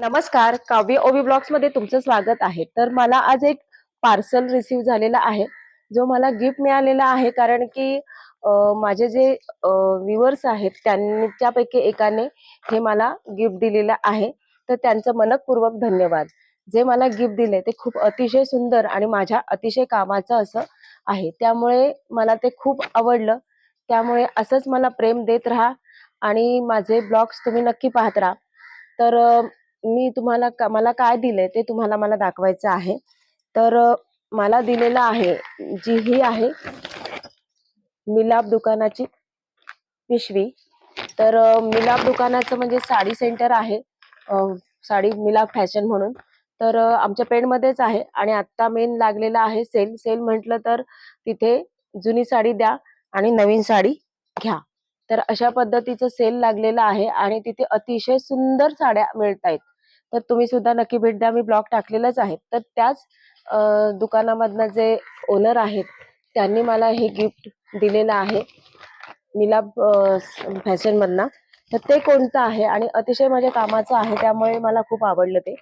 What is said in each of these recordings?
नमस्कार काव्य ओवी ब्लॉग्समध्ये तुमचं स्वागत आहे. तर मला आज एक पार्सल रिसीव झालेला आहे जो मला गिफ्ट मिळालेला आहे कारण की माझे जे व्ह्युअर्स आहेत त्यांच्यापैकी एकाने हे मला गिफ्ट दिलेलं आहे. तर त्यांचं मनपूर्वक धन्यवाद. जे मला गिफ्ट दिले ते खूप अतिशय सुंदर आणि माझ्या अतिशय कामाचं असं आहे. त्यामुळे मला ते खूप आवडलं. त्यामुळे असंच मला प्रेम देत राहा आणि माझे ब्लॉग्स तुम्ही नक्की पाहत राहा. तर मी तुम्हाला का- मला काय दिलंय ते तुम्हाला मला दाखवायचं आहे. तर मला दिलेलं आहे जी ही आहे मिलाप दुकानाची पिशवी. तर मिलाप दुकानाचं म्हणजे साडी सेंटर आहे साडी मिलाप फॅशन म्हणून. तर आमच्या पेणमध्येच आहे आणि आत्ता मेन लागलेला आहे सेल. सेल म्हटलं तर तिथे जुनी साडी द्या आणि नवीन साडी घ्या. तर अशा पद्धतीचं सेल लागलेलं आहे आणि तिथे अतिशय सुंदर साड्या मिळत आहेत तर तुम्ही सुद्धा नक्की भेट द्या. मी ब्लॉग टाकलेलाच आहे. तर त्याच दुकानामधनं जे ओनर आहेत त्यांनी मला हे गिफ्ट दिलेलं आहे. मिलाप फॅशनमधनं. तर ते कोणतं आहे? आणि अतिशय माझ्या कामाचं आहे त्यामुळे मला खूप आवडलं ते.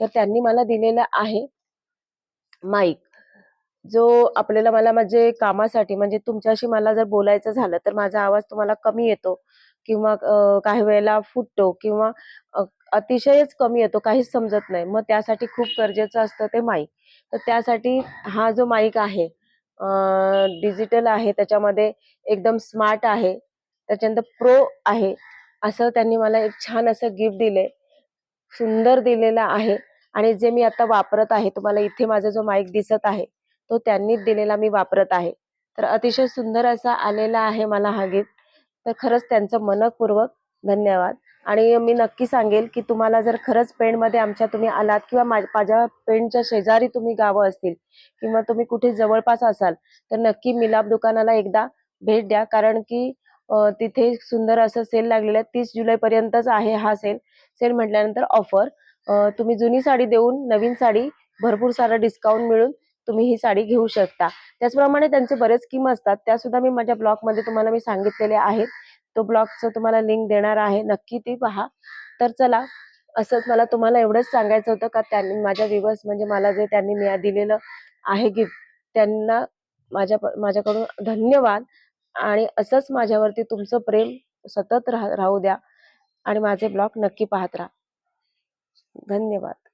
तर त्यांनी मला दिलेलं आहे माईक जो आपल्याला मला म्हणजे कामासाठी म्हणजे तुमच्याशी मला जर बोलायचं झालं तर माझा आवाज तुम्हाला कमी येतो. किंवा काही वेळेला फुटतो किंवा अतिशयच कमी येतो काहीच समजत नाही. मग त्यासाठी खूप गरजेचं असतं ते माईक. तर त्यासाठी हा जो माईक आहे डिजिटल आहे त्याच्यामध्ये एकदम स्मार्ट आहे त्याच्यानंतर प्रो आहे असं त्यांनी मला एक छान असं गिफ्ट दिले सुंदर दिलेला आहे आणि जे मी आता वापरत आहे तुम्हाला इथे माझा जो माईक दिसत आहे तो त्यांनीच दिलेला मी वापरत आहे. तर अतिशय सुंदर असा आलेला आहे मला हा गिफ्ट. तर खरंच त्यांचं मनपूर्वक धन्यवाद. आणि मी नक्की सांगेल की तुम्हाला जर खरंच पेणमध्ये आमच्या तुम्ही आलात किंवा माझ्या पेणच्या शेजारी तुम्ही गावं असतील किंवा तुम्ही कुठे जवळपास असाल तर नक्की मिलाप दुकानाला एकदा भेट द्या. कारण की तिथे सुंदर असं सेल लागलेलं आहे. तीस जुलै पर्यंतच आहे हा सेल. सेल म्हटल्यानंतर ऑफर. तुम्ही जुनी साडी देऊन नवीन साडी भरपूर सारा डिस्काउंट मिळून तुम्ही ही साडी घेऊ शकता. त्याचप्रमाणे त्यांचे बरेच स्कीम असतात. त्या सुद्धा मी माझ्या ब्लॉगमध्ये तुम्हाला मी सांगितलेले आहेत. तो ब्लॉगचं तुम्हाला लिंक देणार आहे. नक्की ती पहा. तर चला असंच मला तुम्हाला एवढंच सांगायचं होतं का त्यांनी माझ्या विवर्स म्हणजे मला जे त्यांनी मिळा दिलेलं आहे गिफ्ट त्यांना माझ्या माझ्याकडून धन्यवाद. आणि असंच माझ्यावरती तुमचं प्रेम सतत राह राहू द्या. आणि माझे ब्लॉग नक्की पाहत राहा. धन्यवाद.